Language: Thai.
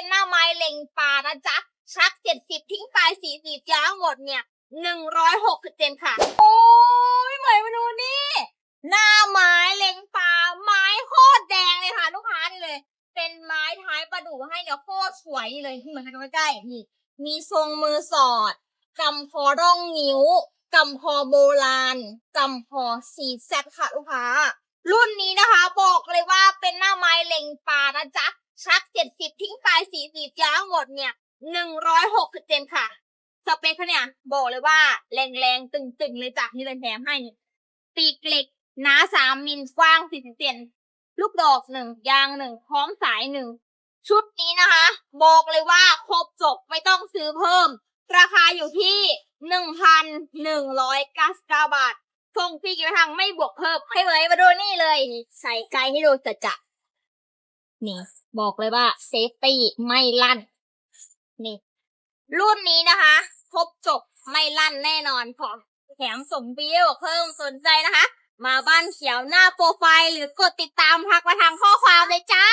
เป็นหน้าไม้เล็งปลานะจ๊ะชักเจ็ดสิบทิ้งปลายสี่สิบยางหมดเนี่ยหนึ่งร้อยหกสิบเจนค่ะ โอ้ยเหมยมาดูนี่ หน้าไม้เล็งปลาไม้โคตรแดงเลยค่ะ ลูกค้านี่เลย เป็นไม้ท้ายประดู่ให้เนี่ยโคตรสวยนี่เลยขึ้นมาใกล้ๆนี่มีทรงมือสอดกำพอร่องนิ้วกำพอโบราณกำพอสีแซดค่ะลูกค้า รุ่นนี้นะคะ บอกเลยว่าเป็นหน้าไม้เล็งปลานะจ๊ะ ชักเจ็ดสิบทิ้งปลายสี่สิบยางหมดเนี่ยหนึ่งร้อยหกสิบเจนค่ะ สเปคเขาเนี่ย บอกเลยว่า แรงๆ ตึงๆ เลยจ้ะนี่เลยแถมให้นี่ปีกเหล็กหนาสามมิลกว้างสี่สิบเซนลูกดอกหนึ่งยางหนึ่งพร้อมสายหนึ่งชุดนี้นะคะ บอกเลยว่าครบจบไม่ต้องซื้อเพิ่ม ราคาอยู่ที่หนึ่งพันหนึ่งร้อยเก้าสิบเก้าบาทส่งฟรีกี่ทางไม่บวกเพิ่มให้เลยมาดูนี่เลย ใส่ไกลให้ดูจะจะ นี่ บอกเลยว่าเซฟตี้ไม่ลั่น นี่ รุ่นนี้นะคะ ครบจบไม่ลั่นแน่นอนของแถมสมบิวเพิ่มสนใจนะคะ มาบ้านเขียวหน้าโปรไฟล์หรือกดติดตามพักมาทางข้อความเลยจ้า